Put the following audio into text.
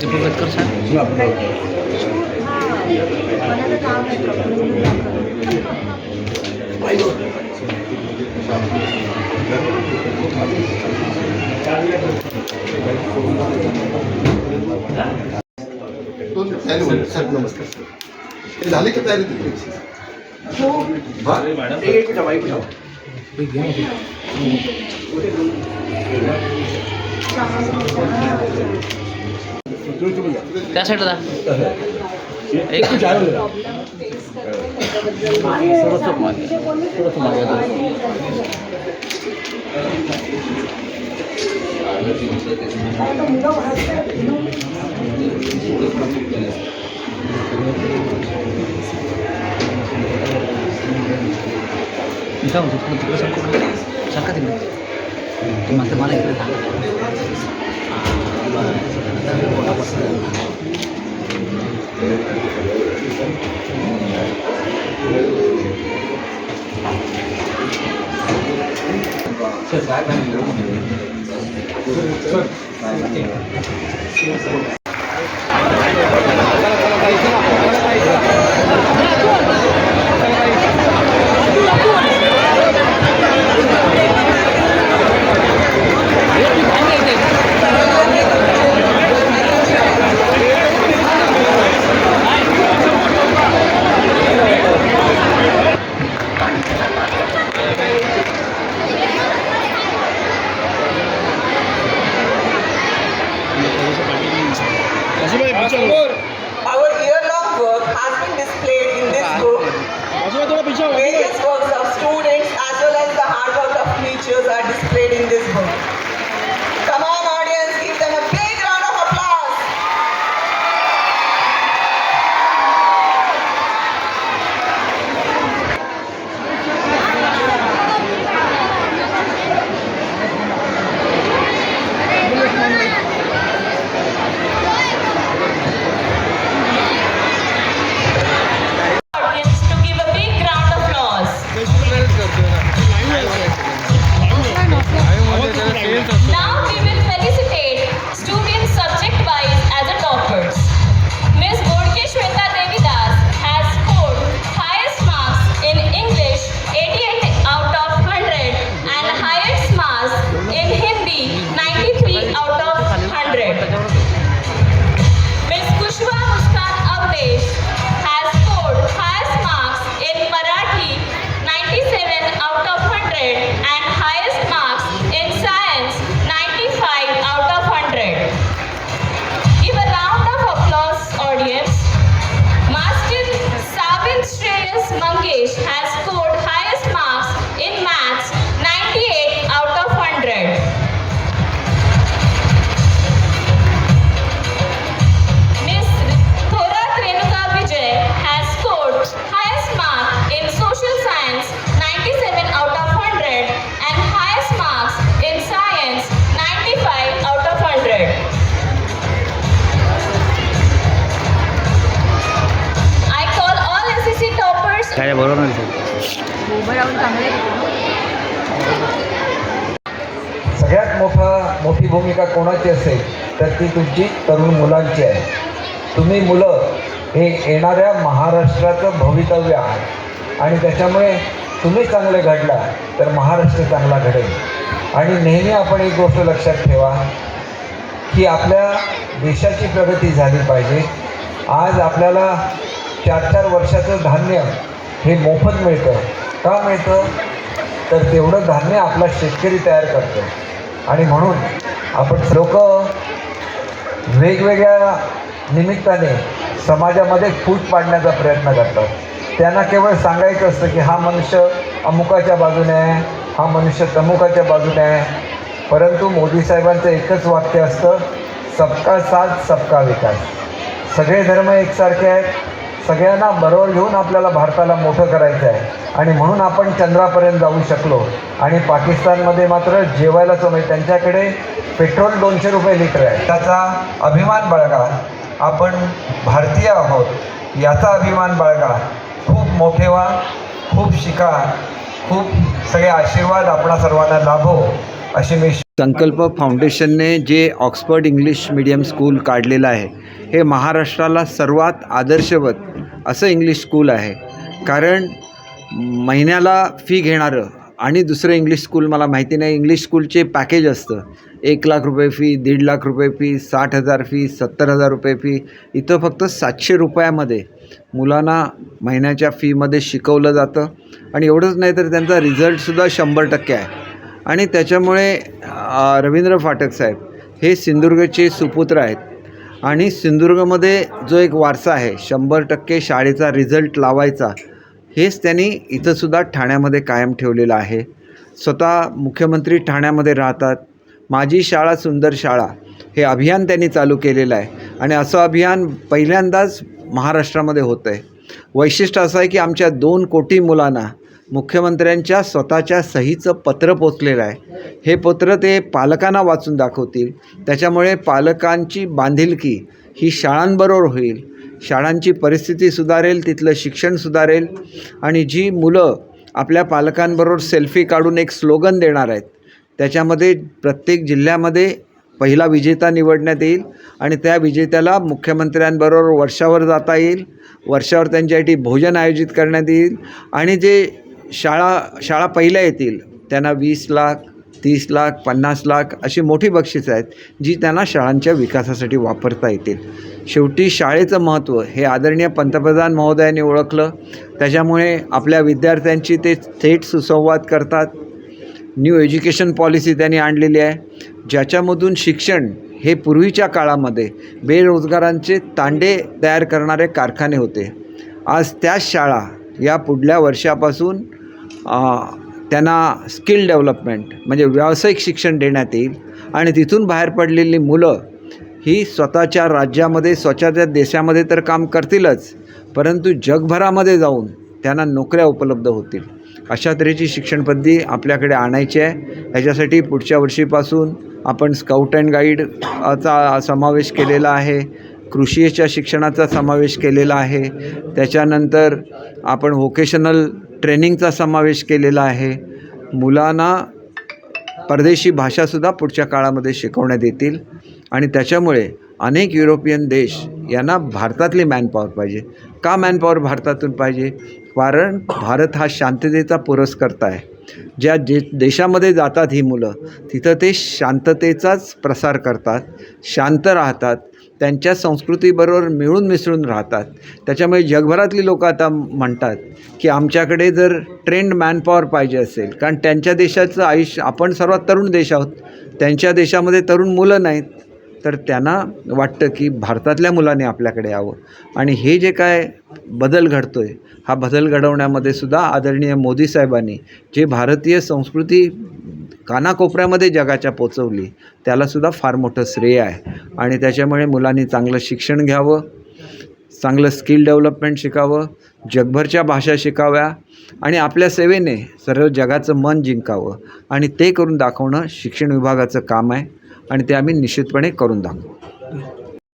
दीपक साहेब दोन तयारी होईल सर नमस्कार सर हे झाले की तयारी तुमची हा? एक एक मिनिट बाईक ठेवा. त्या साईडला एक मी काय म्हणतो तुला तिकडे सरकू सरका तिकडे तू मात्र मला इकडे सांग मोठा मोठी भूमिका कोणाची असेल तर ती तुमची तरुण मुलांची आहे. तुम्ही मुलं हे येणाऱ्या महाराष्ट्राचं भवितव्य आहात आणि त्याच्यामुळे तुम्ही चांगले घडला तर महाराष्ट्र चांगला घडेल. आणि नेहमी आपण एक गोष्ट लक्षात ठेवा की आपल्या देशाची प्रगती झाली पाहिजे. आज आपल्याला चार चार वर्षाचं धान्य हे मोफत मिळतं. का मिळतं? तर तेवढं धान्य आपला शेतकरी तयार करतो. आणि म्हणून आपण लोक वेगवेगळ्या निमित्ताने समाजामध्ये फूट पाडण्याचा प्रयत्न करतात. त्यांना केवळ सांगायचं असतं की हा मनुष्य अमुकाच्या बाजूने आहे हा मनुष्य तमुकाच्या बाजूने आहे. परंतु मोदी साहेबांचं एकच वाक्य असतं सबका साथ सबका विकास. सगळे धर्म एकसारखे आहेत सगळ्यांना बरोबर घेऊन आपल्याला भारताला मोठं करायचं आहे. आणि म्हणून आपण चंद्रापर्यंत जाऊ शकलो. आणि पाकिस्तानमध्ये मात्र जेवायला समय त्यांच्याकडे पेट्रोल दोनशे रुपये लिटर आहे. त्याचा अभिमान बाळगा. आपण भारतीय आहोत. याचा अभिमान बाळगा. खूप मोठे व्हा. खूप शिका. खूप सगळे आशीर्वाद आपणा सर्वांना लाभो अशी मी संकल्प फाउंडेशनने जे ऑक्सफर्ड इंग्लिश मीडियम स्कूल काढलेलं आहे हे महाराष्ट्राला सर्वात आदर्शवत असं इंग्लिश स्कूल आहे. कारण महिन्याला फी घेणारं आणि दुसरं इंग्लिश स्कूल मला माहिती नाही. इंग्लिश स्कूलचे पॅकेज असतं. एक लाख रुपये फी दीड लाख रुपये फी साठ हजार फी सत्तर हजार रुपये फी इथं फक्त सातशे रुपयामध्ये मुलांना महिन्याच्या फीमध्ये शिकवलं जातं. आणि एवढंच नाही तर त्यांचा रिझल्टसुद्धा शंभर टक्के आहे. आणि त्याच्यामुळे रवींद्र फाटक साहेब हे सिंधुदुर्गचे सुपुत्र आहेत. आणि सिंधुदुर्गमध्ये जो एक वारसा आहे शंभर टक्के शाळेचा रिझल्ट लावायचा हेच त्यांनी इथंसुद्धा ठाण्यामध्ये कायम ठेवलेलं आहे. स्वतः मुख्यमंत्री ठाण्यामध्ये राहतात. माझी शाळा सुंदर शाळा हे अभियान त्यांनी चालू केलेलं आहे. आणि असं अभियान पहिल्यांदाच महाराष्ट्रामध्ये होतं आहे वैशिष्ट्य असं आहे की आमच्या दोन कोटी मुलांना मुख्यमंत्र्यांच्या स्वतःच्या सहीचं पत्र पोचलेलं आहे. हे पत्र ते पालकांना वाचून दाखवतील. त्याच्यामुळे पालकांची बांधिलकी ही शाळांबरोबर होईल. शाळांची परिस्थिती सुधारेल तिथलं शिक्षण सुधारेल आणि जी मुलं आपल्या पालकांबरोबर सेल्फी काढून एक स्लोगन देणार आहेत त्याच्यामध्ये प्रत्येक जिल्ह्यामध्ये पहिला विजेता निवडण्यात येईल आणि त्या विजेत्याला मुख्यमंत्र्यांबरोबर वर्षावर जाता येईल. वर्षावर त्यांच्यासाठी भोजन आयोजित करण्यात येईल आणि जे शाळा शाळा पहिल्या येतील त्यांना वीस लाख तीस लाख पन्नास लाख अशी मोठी बक्षिसं आहेत जी त्यांना शाळांच्या विकासासाठी वापरता येतील. शेवटी शाळेचं महत्त्व हे आदरणीय पंतप्रधान महोदयांनी ओळखलं. त्याच्यामुळे आपल्या विद्यार्थ्यांची ते थेट सुसंवाद करतात. न्यू एज्युकेशन पॉलिसी त्यांनी आणलेली आहे. ज्याच्यामधून शिक्षण हे पूर्वीच्या काळामध्ये बेरोजगारांचे तांडे तयार करणारे कारखाने होते. आज त्याच शाळा या पुढल्या वर्षापासून त्यांना स्किल डेव्हलपमेंट म्हणजे व्यावसायिक शिक्षण देण्यात येईल. आणि तिथून बाहेर पडलेली मुलं ही स्वतःच्या राज्यामध्ये स्वतःच्या देशामध्ये तर काम करतीलच परंतु जगभरामध्ये जाऊन त्यांना नोकऱ्या उपलब्ध होतील. अशा तऱ्हेची शिक्षण पद्धती आपल्याकडे आणायची आहे. ह्याच्यासाठी पुढच्या वर्षीपासून आपण स्काउट अँड गाईड चा समावेश केलेला आहे. कृषीच्या शिक्षणाचा समावेश केलेला आहे. त्याच्यानंतर आपण व्होकेशनल ट्रेनिंगचा समावेश केलेला आहे. मुलांना परदेशी भाषासुद्धा पुढच्या काळामध्ये शिकवण्यात येतील आणि त्याच्यामुळे अनेक युरोपियन देश यांना भारतातली मॅनपॉवर पाहिजे. का मॅनपॉवर भारतातून पाहिजे? कारण भारत हा शांततेचा पुरस्कर्ता आहे. ज्या जे देशामध्ये जातात ही मुलं तिथं ते शांततेचाच प्रसार करतात शांत राहतात त्यांच्या संस्कृतीबरोबर मिळून मिसळून राहतात. त्याच्यामुळे जगभरातली लोकं आता म्हणतात की आमच्याकडे जर ट्रेंड मॅनपॉवर पाहिजे असेल कारण त्यांच्या देशाचं आयुष्य आपण सर्वात तरुण देश आहोत त्यांच्या देशामध्ये तरुण मुलं नाहीत तर त्यांना वाटतं की भारतातल्या मुलांनी आपल्याकडे यावं. आणि हे जे काय बदल घडतो आहे हा बदल घडवण्यामध्ये सुद्धा आदरणीय मोदी साहेबांनी जे भारतीय संस्कृती कानाकोपऱ्यामध्ये जगाच्या पोचवली त्यालासुद्धा फार मोठं श्रेय आहे. आणि त्याच्यामुळे मुलांनी चांगलं शिक्षण घ्यावं चांगलं स्किल डेव्हलपमेंट शिकावं जगभरच्या भाषा शिकाव्या आणि आपल्या सेवेने सर्व जगाचं मन जिंकावं. आणि ते करून दाखवणं शिक्षण विभागाचं काम आहे आणि ते आम्ही निश्चितपणे करून दाखवू.